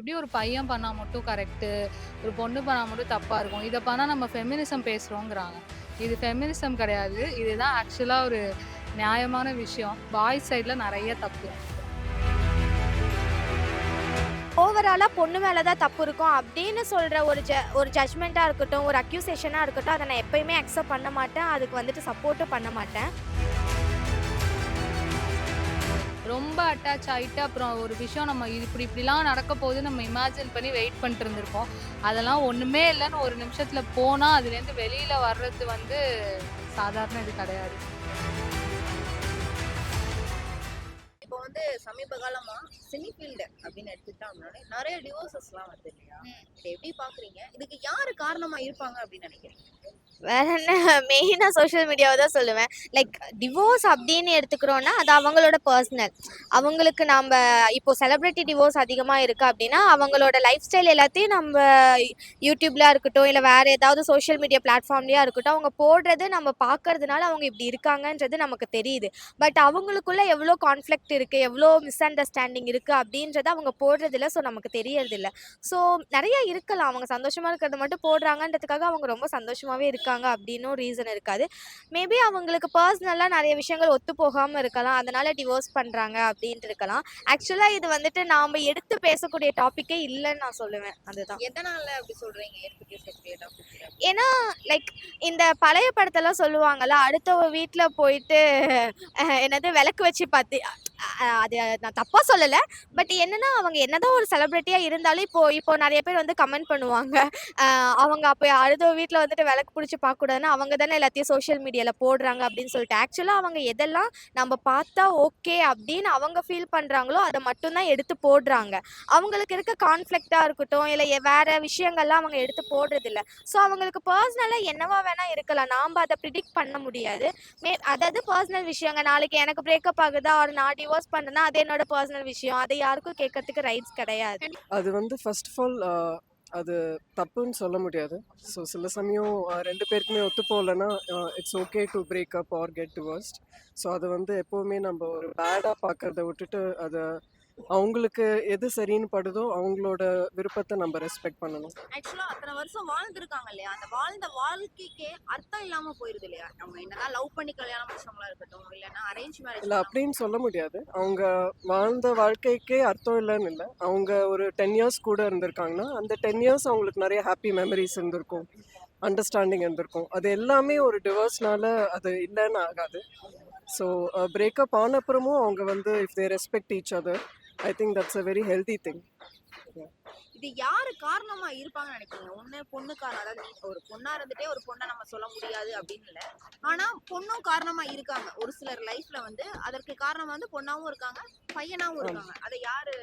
எப்படி ஒரு பையன் பண்ணால் மட்டும் கரெக்டு ஒரு பொண்ணு பண்ணால் மட்டும் தப்பாக இருக்கும்? இதை பண்ணால் நம்ம ஃபெமினிசம் பேசுகிறோங்கிறாங்க இது ஃபெமினிசம் கிடையாது. இதுதான் ஆக்சுவலாக ஒரு நியாயமான விஷயம். பாய்ஸ் சைடில் நிறைய தப்பு. ஓவராலாக பொண்ணு மேலே தான் தப்பு இருக்கும். அப்படின்னு சொல்கிற ஒரு ஜ ஒரு ஜட்மெண்ட்டாக இருக்கட்டும் ஒரு அக்யூசேஷனாக இருக்கட்டும் அதை நான் எப்பயுமே அக்செப்ட் பண்ண மாட்டேன். அதுக்கு வந்துட்டு சப்போர்ட்டும் பண்ண மாட்டேன். ரொம்ப அட்டாச் ஆகிட்டு அப்புறம் ஒரு விஷயம் நம்ம இது இப்படி இப்படிலாம் நடக்க போகுது நம்ம இமேஜின் பண்ணி வெயிட் பண்ணிட்டு இருந்திருப்போம். அதெல்லாம் ஒன்றுமே இல்லைன்னு ஒரு நிமிஷத்தில் போனால் அதுலேருந்து வெளியில் வர்றது வந்து சாதாரண இது கிடையாது. இப்போ வந்து சமீப காலமா சினி ஃபீல்டு அப்படின்னு எடுத்துக்கிட்டா அப்படின்னா நிறைய டிவோர்சஸ்லாம் வருது இல்லையா? இதை எப்படி பாக்குறீங்க? இதுக்கு யாரு காரணமா இருப்பாங்க அப்படின்னு நினைக்கிறீங்க? வேற என்ன? மெயினாக சோஷியல் மீடியாவை தான் சொல்லுவேன். லைக் டிவோர்ஸ் அப்படின்னு எடுத்துக்கிறோன்னா அது அவங்களோட பர்சனல் அவங்களுக்கு நம்ம இப்போ செலிப்ரிட்டி டிவோர்ஸ் அதிகமாக இருக்குது அப்படின்னா அவங்களோட லைஃப் ஸ்டைல் எல்லாத்தையும் நம்ம யூடியூப்லாம் இருக்கட்டும் இல்லை வேறு ஏதாவது சோஷியல் மீடியா பிளாட்ஃபார்ம்லேயா இருக்கட்டும் அவங்க போடுறது நம்ம பார்க்கறதுனால அவங்க இப்படி இருக்காங்கன்றது நமக்கு தெரியுது. பட் அவங்களுக்குள்ள எவ்வளோ கான்ஃப்ளிக்ட் இருக்குது எவ்வளோ மிஸ் அண்டர்ஸ்டாண்டிங் இருக்குது அப்படின்றத அவங்க போடுறதில்ல ஸோ நமக்கு தெரியறதில்ல. ஸோ நிறைய இருக்கலாம். அவங்க சந்தோஷமாக இருக்கிறத மட்டும் போடுறாங்கன்றதுக்காக அவங்க ரொம்ப சந்தோஷமாகவே இருக்காங்க. அப்படின்னும் ரீசன் இருக்காது. மேபி அவங்களுக்கு பர்சனலாக நிறைய விஷயங்கள் ஒத்து போகாமல் இருக்கலாம். அதனால டிவோர்ஸ் பண்ணுறாங்க அப்படின்ட்டு இருக்கலாம். ஆக்சுவலாக இது வந்துட்டு நாம் எடுத்து பேசக்கூடிய டாப்பிக்கே இல்லைன்னு நான் சொல்லுவேன். அதுதான். எதனால அப்படி சொல்றீங்க? எடுத்து பேசக்கூடிய டாபிக் ஏன்னா லைக் இந்த பழைய படத்தெல்லாம் சொல்லுவாங்கல்ல அடுத்தவங்க வீட்டில் போயிட்டு என்னது விளக்கு வச்சு பார்த்து அது நான் தப்பாக சொல்லலை. பட் என்னன்னா அவங்க என்னதான் ஒரு செலிப்ரிட்டியாக இருந்தாலும் இப்போ இப்போ நிறைய பேர் வந்து கமெண்ட் பண்ணுவாங்க. அவங்க அப்போ அடுத்த வீட்டில் வந்துட்டு விளக்கு பிடிச்சி பார்க்கக்கூடாதுன்னு அவங்க தானே எல்லாத்தையும் சோஷியல் மீடியாவில் போடுறாங்க அப்படின்னு சொல்லிட்டு. ஆக்சுவலாக அவங்க எதெல்லாம் நம்ம பார்த்தா ஓகே அப்படின்னு அவங்க ஃபீல் பண்ணுறாங்களோ அதை மட்டும்தான் எடுத்து போடுறாங்க. அவங்களுக்கு இருக்க கான்ஃப்ளிக்டாக இருக்கட்டும் இல்லை வேறு விஷயங்கள்லாம் அவங்க எடுத்து போடுறதில்ல. ஸோ அவங்களுக்கு பர்சனலாக என்னவா வேணால் இருக்கலாம். நாம் அதை ப்ரிடிக்ட் பண்ண முடியாது. மே அதாவது பர்சனல் விஷயங்க. நாளைக்கு எனக்கு பிரேக்கப் ஆகுதா? ஒரு நான் டிவோர்ஸ் பண்ணுறேன்னா அது என்னோட பர்சனல் விஷயம். அதை யாருக்கும் கேட்கறதுக்கு ரைட்ஸ் கிடையாது. அது வந்து ஃபர்ஸ்ட் ஆஃப் ஆல் அது தப்புன்னு சொல்ல முடியாது. ஸோ சில சமயம் ரெண்டு பேருக்குமே ஒத்து போகலன்னா it's okay to break up or get to worst so அது வந்து எப்போவுமே நம்ம ஒரு பேடாக பார்க்குறத விட்டுட்டு அதை அவங்களுக்கு எது சரின்னு படுதோ அவங்களோட விருப்பத்தை நம்ம ரெஸ்பெக்ட் பண்ணணும். ஆக்சுவலா அத்தனை வருஷம் வாழ்ந்திருக்காங்க இல்லையா? அந்த வாழ்ந்த வாழ்க்கைக்கே அர்த்தம் இல்லாம போயிருது இல்லையா? அவங்க என்னதான் லவ் பண்ணி கல்யாணம் முடிச்சவங்களா இருக்கட்டும் இல்லைன்னா அரேஞ்ச் இல்லை மேரேஜ் அப்படின்னு சொல்ல முடியாது. அவங்க வாழ்ந்த வாழ்க்கைக்கே அர்த்தம் இல்லைன்னு இல்லை. அவங்க ஒரு டென் இயர்ஸ் கூட இருந்திருக்காங்கன்னா அந்த டென் இயர்ஸ் அவங்களுக்கு நிறைய ஹாப்பி மெமரிஸ் இருந்திருக்கும் அண்டர்ஸ்டாண்டிங் இருந்திருக்கும். அது எல்லாமே ஒரு டிவோர்ஸ்னால அது இல்லைன்னு ஆகாது. ஸோ பிரேக்கப் ஆன அப்புறமும் அவங்க வந்து if they respect each other I think that's a very healthy thing இது யாரு காரணமா இருப்பாங்கன்னு நினைக்கிறீங்க? ஒண்ணு பொண்ணு காரணம் ஒரு பொண்ணா இருந்துட்டே ஒரு பொண்ணை நம்ம சொல்ல முடியாது அப்படின்னு இல்ல. ஆனா பொண்ணும் காரணமா இருக்காங்க. ஒரு சிலர் லைஃப்ல வந்து அதற்கு காரணம் வந்து பொண்ணாவும் இருக்காங்க பையனாவும் இருக்காங்க. அதை யாரு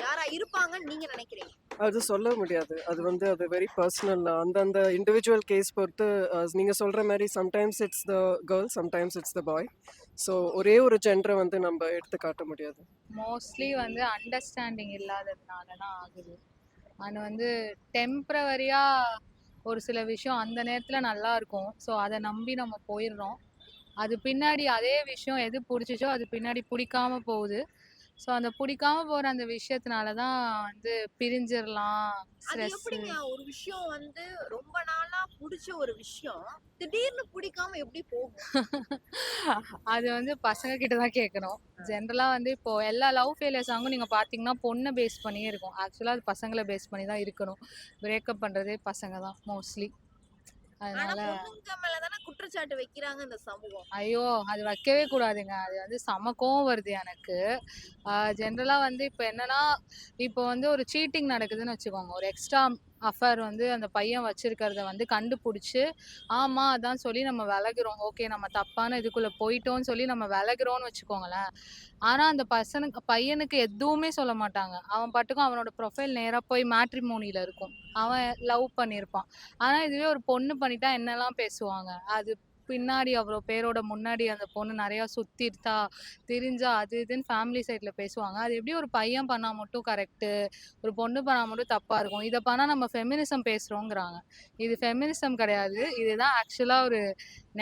யாரா இருப்பாங்கன்னு நீங்க நினைக்கிறீங்க? அது சொல்ல முடியாது. அது வந்து அது வெரி பர்சனல் அந்தந்த இண்டிவிஜுவல் கேஸ் பொறுத்து நீங்கள் சொல்கிற மாதிரி sometimes it's the girl sometimes it's the boy so ஒரே ஒரு ஜென்டரை வந்து நம்ம எடுத்து காட்ட முடியாது. மோஸ்ட்லி வந்து அண்டர்ஸ்டாண்டிங் இல்லாததுனால தான் ஆகுது. அண்ட் வந்து டெம்ப்ரவரியாக ஒரு சில விஷயம் அந்த நேரத்தில் நல்லா இருக்கும். ஸோ அதை நம்பி நம்ம போயிடுறோம். அது பின்னாடி அதே விஷயம் எது பிடிச்சிச்சோ அது பின்னாடி பிடிக்காம போகுது. ஸோ அந்த பிடிக்காம போகிற அந்த விஷயத்தினால தான் வந்து பிரிஞ்சிடலாம் அது எப்படிங்க? ஒரு விஷயம் வந்து ரொம்ப நாளா புடிச்ச ஒரு விஷயம் திடீர்னு பிடிக்காம எப்படி போகும்? அது வந்து பசங்க கிட்ட தான் கேட்கணும். ஜென்ரலாக வந்து இப்போ எல்லா லவ் ஃபெயிலியர் சாங்கும் நீங்கள் பார்த்தீங்கன்னா பொண்ணை பேஸ் பண்ணியே இருக்கும். ஆக்சுவலாக அது பசங்களை பேஸ் பண்ணி தான் இருக்கணும். பிரேக்கப் பண்ணுறதே பசங்க தான் மோஸ்ட்லி. அதனால குற்றச்சாட்டு வைக்கிறாங்க இந்த சமூகம். ஐயோ அது வைக்கவே கூடாதுங்க. அது வந்து செம கோவம் வருது எனக்கு. ஜென்ரலாக வந்து இப்போ என்னன்னா இப்போ வந்து ஒரு சீட்டிங் நடக்குதுன்னு வச்சுக்கோங்க. ஒரு எக்ஸ்ட்ரா அஃபேர் வந்து அந்த பையன் வச்சிருக்கிறத வந்து கண்டுபிடிச்சி ஆமா அதான் சொல்லி நம்ம விலகிறோம். ஓகே நம்ம தப்பான இதுக்குள்ள போயிட்டோம்னு சொல்லி நம்ம விலகிறோம்னு வச்சுக்கோங்களேன். ஆனா அந்த பசனுக்கு பையனுக்கு எதுவுமே சொல்ல மாட்டாங்க. அவன் பாட்டுக்கும் அவனோட ப்ரொஃபைல் நேராக போய் மேட்ரிமோனியில் இருக்கும். அவன் லவ் பண்ணியிருப்பான். ஆனா இதுவே ஒரு பொண்ணு பண்ணிட்டா என்னெல்லாம் பேசுவாங்க? அது பின்னாடி அவரோ பேரோட முன்னாடி அந்த பொண்ணு நிறையா சுத்திருத்தா தெரிஞ்சா அது இதுன்னு ஃபேமிலி சைடில் பேசுவாங்க. அது எப்படி ஒரு பையன் பண்ணால் மட்டும் கரெக்டு ஒரு பொண்ணு பண்ணால் மட்டும் தப்பாக இருக்கும். இதை பண்ணால் நம்ம ஃபெமினிசம் பேசுகிறோங்கிறாங்க இது ஃபெமினிசம் கிடையாது. இதுதான் ஆக்சுவலாக ஒரு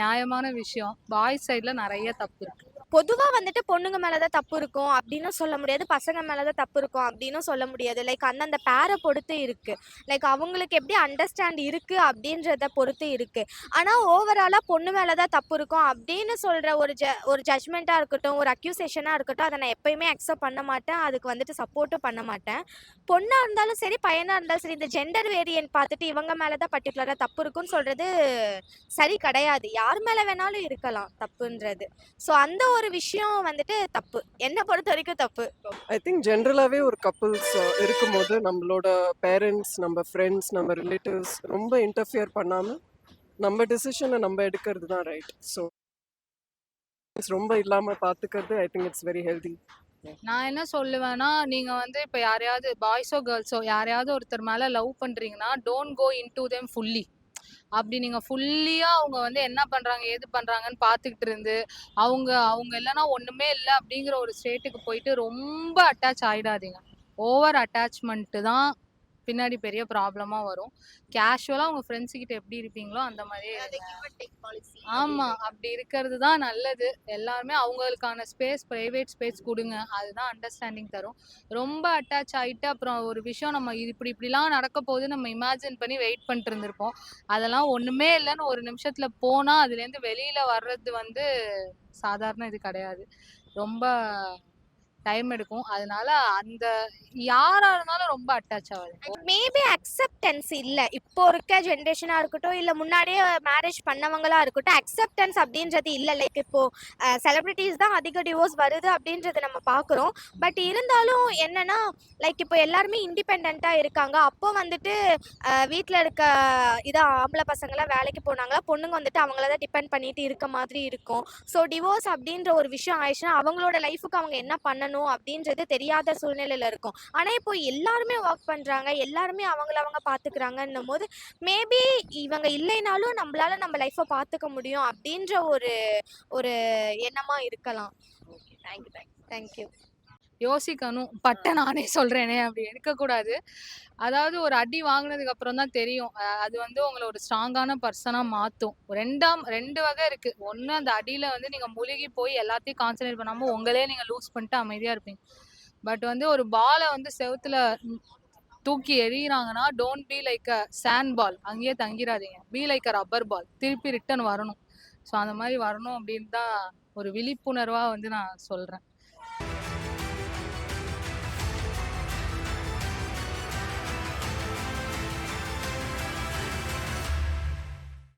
நியாயமான விஷயம். பாய்ஸ் சைடில் நிறைய தப்பு இருக்குது பொதுவாக வந்துட்டு பொண்ணுங்க மேலே தான் தப்பு இருக்கும். அப்படின்னு சொல்ல முடியாது. பசங்க மேலே தான் தப்பு இருக்கும் அப்படின்னு சொல்ல முடியாது. லைக் அந்தந்த பேரை பொறுத்து இருக்குது லைக் அவங்களுக்கு எப்படி அண்டர்ஸ்டாண்ட் இருக்குது அப்படின்றத பொறுத்து இருக்குது ஆனால் ஓவராலாக பொண்ணு மேலே தான் தப்பு இருக்கும் அப்படின்னு சொல்கிற ஒரு ஜ ஒரு ஜட்மெண்ட்டாக இருக்கட்டும் ஒரு அக்யூசேஷனாக இருக்கட்டும் அதை நான் எப்பயுமே அக்செப்ட் பண்ண மாட்டேன். அதுக்கு வந்துட்டு சப்போர்ட்டும் பண்ண மாட்டேன். பொண்ணாக இருந்தாலும் சரி பையனாக இருந்தாலும் சரி இந்த ஜெண்டர் வேரியன்ட் பார்த்துட்டு இவங்க மேலே தான் பர்டிகுலராக தப்பு இருக்குன்னு சொல்கிறது சரி கிடையாது. யார் மேலே வேணாலும் இருக்கலாம் தப்புன்றது. ஸோ அந்த ஒரு விஷயம் வந்துட்டு தப்பு. என்னை பொறுத்த வரைக்கும் தப்பு. ஐ திங்க் ஜென்ரலாகவே ஒரு கப்புள்ஸ் இருக்கும்போது நம்மளோட பேரண்ட்ஸ் நம்ம ஃப்ரெண்ட்ஸ் நம்ம ரிலேட்டிவ்ஸ் ரொம்ப இன்டர்ஃபியர் பண்ணாமல் நம்ம டெசிஷனை நம்ம எடுக்கிறது தான் ரைட் ஸோ ரொம்ப இல்லாமல் பார்த்துக்கிறது I think it's very healthy நான் என்ன சொல்லுவேன்னா நீங்க வந்து இப்ப யாரையாவது பாய்ஸோ கேர்ள்ஸோ யாரையாவது ஒருத்தர் மேல லவ் பண்றீங்கன்னா don't go into them fully அப்படி நீங்க ஃபுல்லியா அவங்க வந்து என்ன பண்றாங்க ஏது பண்றாங்கன்னு பாத்துக்கிட்டு இருந்து அவங்க அவங்க இல்லைன்னா ஒண்ணுமே இல்லை அப்படிங்கிற ஒரு ஸ்டேட்டுக்கு போயிட்டு ரொம்ப அட்டாச் ஆயிடாதீங்க. ஓவர் அட்டாச்மெண்ட் தான் பின்னாடி பெரிய ப்ராப்ளமா வரும். கேஷுவலா உங்க ஃப்ரெண்ட்ஸ் கிட்ட எப்படி இருப்பீங்களோ அந்த மாதிரியே இருங்க. ஆமா அப்படி இருக்கிறது தான் நல்லது. எல்லாருமே அவங்களுக்கான ஸ்பேஸ் பிரைவேட் ஸ்பேஸ் கொடுங்க. அதுதான் அண்டர்ஸ்டாண்டிங் தரும். ரொம்ப அட்டாச் ஆயிட்டு அப்புறம் ஒரு விஷயம் நம்ம இது இப்படி இப்படிலாம் நடக்க போகுது நம்ம இமேஜின் பண்ணி வெயிட் பண்ணிட்டு இருந்திருப்போம். அதெல்லாம் ஒண்ணுமே இல்லைன்னு ஒரு நிமிஷத்துல போனா அதுல இருந்து வெளியில வர்றது வந்து சாதாரண இது கிடையாது. ரொம்ப டைம் எடுக்கும். அதனால அந்த யாரா இருந்தாலும் ரொம்ப அட்டாச் ஆகுது மேபி அக்செப்டன்ஸ் இல்லை. இப்போ இருக்க ஜென்ரேஷனாக இருக்கட்டும் இல்லை முன்னாடியே மேரேஜ் பண்ணவங்களா இருக்கட்டும் அக்செப்டன்ஸ் அப்படின்றது இல்லை. லைக் இப்போ செலிப்ரிட்டிஸ் தான் அதிக டிவோர்ஸ் வருது அப்படின்றத நம்ம பார்க்குறோம். பட் இருந்தாலும் என்னன்னா லைக் இப்போ எல்லாருமே இண்டிபெண்டா இருக்காங்க. அப்போ வந்துட்டு வீட்டில் இருக்க இதான் ஆம்பளை பசங்களாம் வேலைக்கு போனாங்களா பொண்ணுங்க வந்துட்டு அவங்கள தான் டிபெண்ட் பண்ணிட்டு இருக்க மாதிரி இருக்கும். ஸோ டிவோர்ஸ் அப்படின்ற ஒரு விஷயம் ஆயிடுச்சுன்னா அவங்களோட லைஃபுக்கு அவங்க என்ன பண்ணணும்? அப்படின்றது தெரியாத சூழ்நிலையில் இருக்கும். ஆனால் இப்போ எல்லாருமே ஒர்க் பண்ணுறாங்க எல்லாருமே அவங்கள அவங்க பார்த்துக்கிறாங்கன்னும் போது மேபி இவங்க இல்லைனாலும் நம்மளால நம்ம லைஃப்பை பார்த்துக்க முடியும் அப்படின்ற ஒரு ஒரு எண்ணமாக இருக்கலாம். தேங்க்யூ தேங்க்யூ யோசிக்கணும். பட்ட நானே சொல்றேனே அப்படி எடுக்கக்கூடாது. அதாவது ஒரு அடி வாங்கினதுக்கு அப்புறம் தான் தெரியும். அது வந்து உங்களை ஒரு ஸ்ட்ராங்கான பர்சனா மாத்தும். ரெண்டாம் ரெண்டு வகை இருக்கு. ஒண்ணு அந்த அடியில வந்து நீங்க முழுகி போய் எல்லாத்தையும் கான்சென்ட்ரேட் பண்ணாம உங்களே நீங்க லூஸ் பண்ணிட்டு அமைதியா இருப்பீங்க. பட் வந்து ஒரு பாலை வந்து செவுத்துல தூக்கி எறிகிறாங்கன்னா don't be like a sand ball அங்கேயே தங்கிடாதீங்க be like a rubber ball திருப்பி ரிட்டர்ன் வரணும். ஸோ அந்த மாதிரி வரணும் அப்படின்னு தான் ஒரு விழிப்புணர்வா வந்து நான் சொல்றேன்.